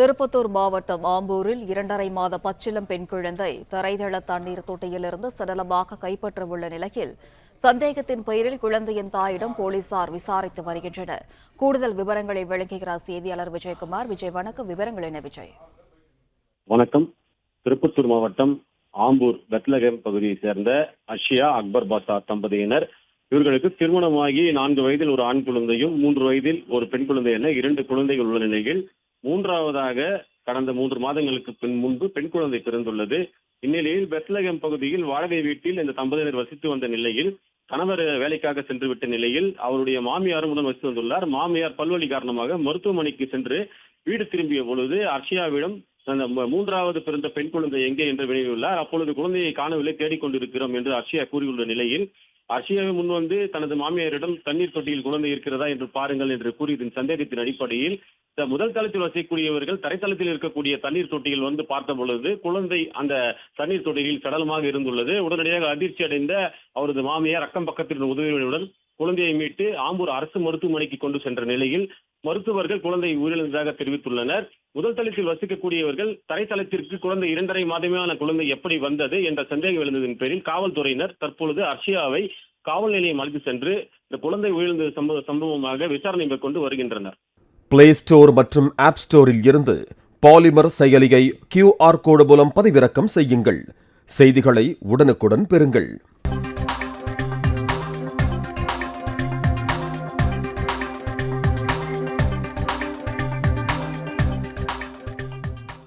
திருப்பத்தூர் மாவட்டம் ஆம்பூரில் இரண்டரை மாத பச்சிளம் பெண் குழந்தை தரைதள தண்ணீர் தொட்டியிலிருந்து சடலமாக கைப்பற்றவுள்ள நிலையில் சந்தேகத்தின் பெயரில் குழந்தையின் தாயிடம் போலீசார் விசாரித்து வருகின்றனர். கூடுதல் விவரங்களை வழங்குகிறார் செய்தியாளர் விஜயகுமார். விஜய் வணக்கம். விவரங்கள் என்ன விஜய்? வணக்கம். திருப்பத்தூர் மாவட்டம் ஆம்பூர் பெத்லகேம் பகுதியை சேர்ந்த அஷியா அக்பர் பாஷா தம்பதியினர். இவர்களுக்கு திருமணமாகி நான்கு வயதில் ஒரு ஆண் குழந்தையும் மூன்று வயதில் ஒரு பெண் குழந்தை என இரண்டு குழந்தைகள் உள்ள நிலையில் மூன்றாவதாக கடந்த மூன்று மாதங்களுக்கு பின் முன்பு பெண் குழந்தை பிறந்துள்ளது. இந்நிலையில் பெத்லகம் பகுதியில் வாடகை வீட்டில் இந்த தம்பதியினர் வசித்து வந்த நிலையில் கணவர் வேலைக்காக சென்று விட்ட நிலையில் அவருடைய மாமியாரும் உடன் வசித்து வந்துள்ளார். மாமியார் பல்வலி காரணமாக மருத்துவமனைக்கு சென்று வீடு திரும்பிய பொழுது அர்ஷியாவிடம் அந்த மூன்றாவது பிறந்த பெண் குழந்தை எங்கே என்று வினவியுள்ளார். அப்பொழுது குழந்தையை காணவில்லை தேடிக்கொண்டிருக்கிறோம் என்று அர்ஷியா கூறியுள்ள நிலையில் அர்ஷியாவை முன்வந்து தனது மாமியாரிடம் தண்ணீர் தொட்டியில் குழந்தை இருக்கிறதா என்று பாருங்கள் என்று கூறியதன் சந்தேகத்தின் அடிப்படையில் இந்த முதல் தளத்தில் வசிக்கக்கூடியவர்கள் தரைத்தளத்தில் இருக்கக்கூடிய தண்ணீர் தொட்டியில் வந்து பார்த்த பொழுது குழந்தை அந்த தண்ணீர் தொட்டியில் சடலமாக இருந்துள்ளது. உடனடியாக அதிர்ச்சி அடைந்த அவரது மாமியார் அக்கம் பக்கத்தில் இருந்த உதவியுடன் குழந்தையை மீட்டு ஆம்பூர் அரசு மருத்துவமனைக்கு கொண்டு சென்ற நிலையில் மருத்துவர்கள் குழந்தை உயிரிழந்ததாக தெரிவித்துள்ளனர். முதல் தளத்தில் வசிக்கக்கூடியவர்கள் தரைத்தளத்திற்கு குழந்தை இரண்டரை மாதமான குழந்தை எப்படி வந்தது என்ற சந்தேகம் எழுந்ததின் பேரில் காவல்துறையினர் தற்பொழுது அர்ஷியாவை காவல் நிலையம் அழைத்து சென்று இந்த குழந்தை உயிரிழந்த சம்பவ சம்பவமாக விசாரணை மேற்கொண்டு வருகின்றனர். பிளே ஸ்டோர் மற்றும் ஆப் ஸ்டோரில் இருந்து பாலிமர் செயலியை கியூஆர் கோடு மூலம் பதிவிறக்கம் செய்யுங்கள். செய்திகளை உடனுக்குடன் பெறுங்கள்.